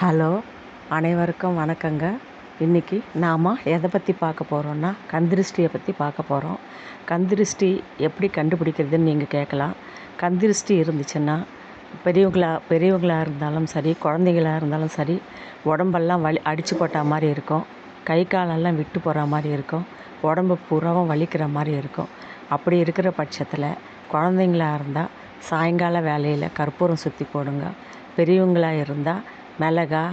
Hello அனைவருக்கும் வணக்கங்க. இன்றைக்கி நாம் எதை பற்றி பார்க்க போகிறோன்னா கந்திருஷ்டியை பற்றி பார்க்க போகிறோம் கந்திருஷ்டி எப்படி கண்டுபிடிக்கிறதுன்னு நீங்கள் கேட்கலாம். கந்திருஷ்டி இருந்துச்சுன்னா பெரியவங்களா பெரியவங்களாக இருந்தாலும் சரி குழந்தைங்களாக இருந்தாலும் சரி உடம்பெல்லாம் வலி அடித்து போட்ட மாதிரி இருக்கும். கை காலெல்லாம் விட்டு போகிற மாதிரி இருக்கும். உடம்பு பூராவும் வலிக்கிற மாதிரி இருக்கும். அப்படி இருக்கிற பட்சத்தில் குழந்தைங்களாக இருந்தால் சாயங்கால வேலையில் கற்பூரம் சுற்றி போடுங்க. பெரியவங்களாக இருந்தால் மிளகா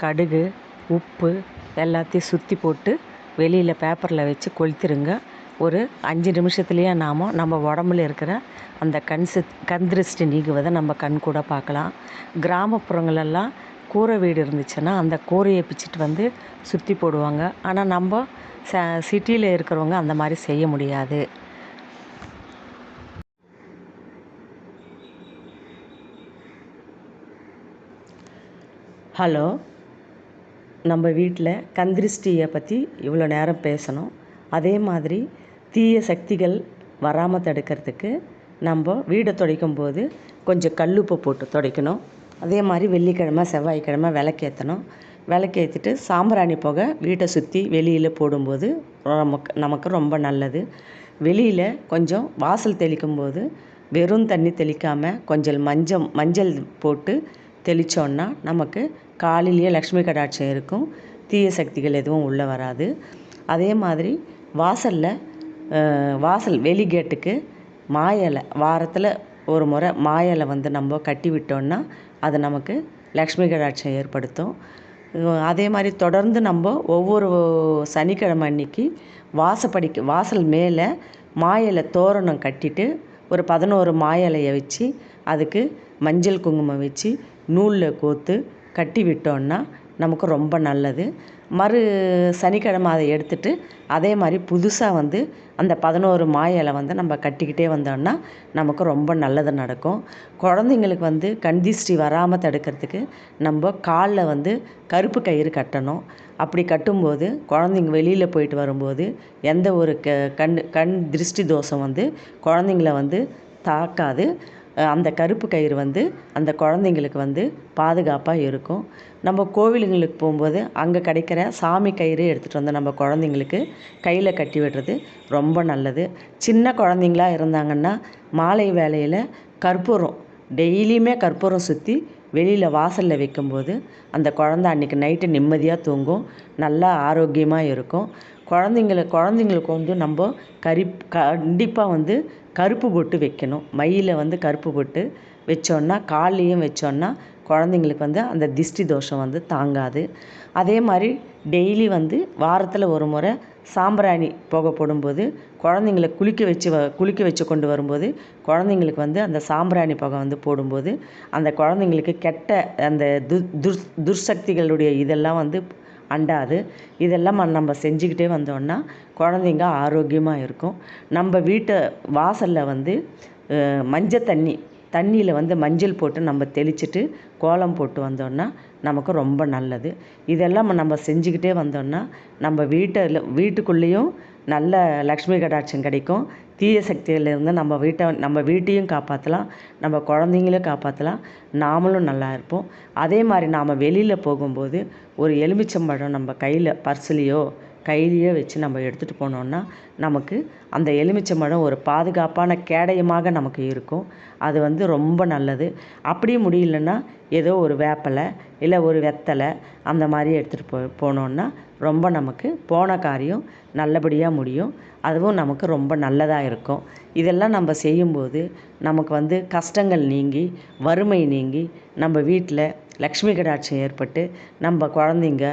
கடுகு உப்பு எல்லாத்தையும் சுற்றி போட்டு வெளியில் பேப்பரில் வச்சு கொளுத்திருங்க. ஒரு அஞ்சு நிமிஷத்துலேயே நாம் நம்ம உடம்புல இருக்கிற அந்த கண் சித் கண் திருஷ்டி நீங்குவதை நம்ம கண் கூட பார்க்கலாம். கிராமப்புறங்களெல்லாம் கூரை வீடு இருந்துச்சுன்னா அந்த கூரையை பிச்சுட்டு வந்து சுற்றி போடுவாங்க. ஆனால் நம்ம ச சிட்டியில் இருக்கிறவங்க அந்த மாதிரி செய்ய முடியாது. ஹலோ நம்ம வீட்டில் கந்திருஷ்டியை பற்றி இவ்வளோ நேரம் பேசணும். அதே மாதிரி தீய சக்திகள் வராமல் தடுக்கிறதுக்கு நம்ம வீடை துடைக்கும் போது கொஞ்சம் கல்லுப்பு போட்டு துடைக்கணும். அதே மாதிரி வெள்ளிக்கிழமை செவ்வாய்க்கிழமை விளக்கேற்றணும் விளக்கேற்றிட்டு சாம்பிராணி புகை வீட்டை சுற்றி வெளியில் போடும்போது நமக்கு நமக்கு ரொம்ப நல்லது. வெளியில் கொஞ்சம் வாசல் தெளிக்கும் போது வெறும் தண்ணி தெளிக்காமல் கொஞ்சம் மஞ்சள் மஞ்சள் போட்டு தெளித்தோன்னா நமக்கு காலையிலேயே லக்ஷ்மி கடாட்சம் இருக்கும். தீய சக்திகள் எதுவும் உள்ளே வராது. அதே மாதிரி வாசலில் வாசல் வெளி கேட்டுக்கு மா இலை வாரத்தில் ஒரு முறை மா இலை வந்து நம்ம கட்டி விட்டோம்னா அது நமக்கு லக்ஷ்மி கடாட்சம் ஏற்படுத்தும். அதே மாதிரி தொடர்ந்து நம்ம ஒவ்வொரு சனிக்கிழமை அன்னைக்கு வாசப்படிக்கு வாசல் மேலே மா இலை தோரணம் கட்டிட்டு ஒரு பதினோரு மா இலையை வச்சு அதுக்கு மஞ்சள் குங்குமம் வச்சு நூலில் கோர்த்து கட்டி விட்டோன்னா நமக்கு ரொம்ப நல்லது. மறு சனிக்கிழமை அதை எடுத்துட்டு அதே மாதிரி புதுசாக வந்து அந்த பதினோரு மா இலை வந்து நம்ம கட்டிக்கிட்டே வந்தோம்னா நமக்கு ரொம்ப நல்லது நடக்கும். குழந்தைங்களுக்கு வந்து கண் திஷ்டி வராமல் தடுக்கிறதுக்கு நம்ம காலில் வந்து கருப்பு கயிறு கட்டணும். அப்படி கட்டும்போது குழந்தைங்க வெளியில் போயிட்டு வரும்போது எந்த ஒரு க கண் கண் திருஷ்டி தோஷம் வந்து குழந்தைங்கள வந்து தாக்காது. அந்த கருப்பு கயிறு வந்து அந்த குழந்தைங்களுக்கு வந்து பாதுகாப்பாக இருக்கும். நம்ம கோவிலுங்களுக்கு போகும்போது அங்கே கிடைக்கிற சாமி கயிறு எடுத்துகிட்டு வந்து நம்ம குழந்தைங்களுக்கு கையில் கட்டி விடுறது ரொம்ப நல்லது. சின்ன குழந்தைங்களா இருந்தாங்கன்னா மாலை வேளையில் கற்பூரம் டெய்லியுமே கற்பூரம் சுற்றி வெளியில் வாசலில் வைக்கும்போது அந்த குழந்த அன்றைக்கி நைட்டு நிம்மதியாக தூங்கும். நல்லா ஆரோக்கியமாக இருக்கும். குழந்தைங்கள குழந்தைங்களுக்கு வந்து நம்ம கரி கண்டிப்பாக வந்து கருப்பு பொட்டு வைக்கணும். மயில வந்து கருப்பு பொட்டு வச்சோன்னா காலையும் வச்சோன்னா குழந்தைங்களுக்கு வந்து அந்த திஷ்டி தோஷம் வந்து தாங்காது. அதே மாதிரி டெய்லி வந்து வாரத்தில் ஒரு முறை சாம்பிராணி புகை போடும்போது குழந்தைங்கள குளிக்க வச்சு வ குளிக்க வச்சு கொண்டு வரும்போது குழந்தைங்களுக்கு வந்து அந்த சாம்பிராணி புகை வந்து போடும்போது அந்த குழந்தைங்களுக்கு கெட்ட அந்த து துர் துர்சக்திகளுடைய இதெல்லாம் வந்து அண்டாது. இதெல்லாம் நம்ம செஞ்சுக்கிட்டே வந்தோன்னா குழந்தைங்க ஆரோக்கியமாக இருக்கும். நம்ம வீட்டை வாசலில் வந்து மஞ்சள் தண்ணி தண்ணியில் வந்து மஞ்சள் போட்டு நம்ம தெளிச்சுட்டு கோலம் போட்டு வந்தோன்னா நமக்கு ரொம்ப நல்லது. இதெல்லாம் நம்ம செஞ்சுக்கிட்டே வந்தோன்னா நம்ம வீட்டில் வீட்டுக்குள்ளேயும் நல்ல லக்ஷ்மி கடாட்சம் கிடைக்கும். தீய சக்தியிலேருந்து நம்ம வீட்டை நம்ம வீட்டையும் காப்பாற்றலாம் நம்ம குழந்தைங்களையும் காப்பாற்றலாம் நாமளும் நல்லா இருப்போம். அதே மாதிரி நாம் வெளியில் போகும்போது ஒரு எலுமிச்சம்பழம் நம்ம கையில் பர்ஸ்லேயோ கையிலேயே வச்சு நம்ம எடுத்துகிட்டு போனோன்னா நமக்கு அந்த எலுமிச்சம்பழம் ஒரு பாதுகாப்பான கேடயமாக நமக்கு இருக்கும். அது வந்து ரொம்ப நல்லது. அப்படியே முடியலன்னா ஏதோ ஒரு வேப்பலை இல்லை ஒரு வெத்தலை அந்த மாதிரி எடுத்துகிட்டு போ போனோன்னா ரொம்ப நமக்கு போன காரியம் நல்லபடியாக முடியும். அதுவும் நமக்கு ரொம்ப நல்லதாக இருக்கும். இதெல்லாம் நம்ம செய்யும்போது நமக்கு வந்து கஷ்டங்கள் நீங்கி வறுமை நீங்கி நம்ம வீட்டில் லக்ஷ்மி கடாட்சம் ஏற்பட்டு நம்ம குழந்தைங்க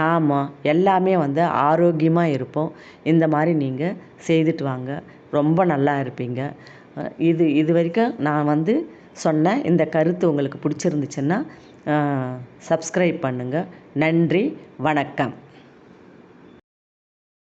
நாம் எல்லாமே வந்து ஆரோக்கியமாக இருப்போம். இந்த மாதிரி நீங்கள் செய்துட்டு வாங்க. ரொம்ப நல்லா இருப்பீங்க. இது இது வரைக்கும் நான் வந்து சொன்ன இந்த கருத்து உங்களுக்கு பிடிச்சிருந்துச்சுன்னா சப்ஸ்கிரைப் பண்ணுங்கள் நன்றி வணக்கம்.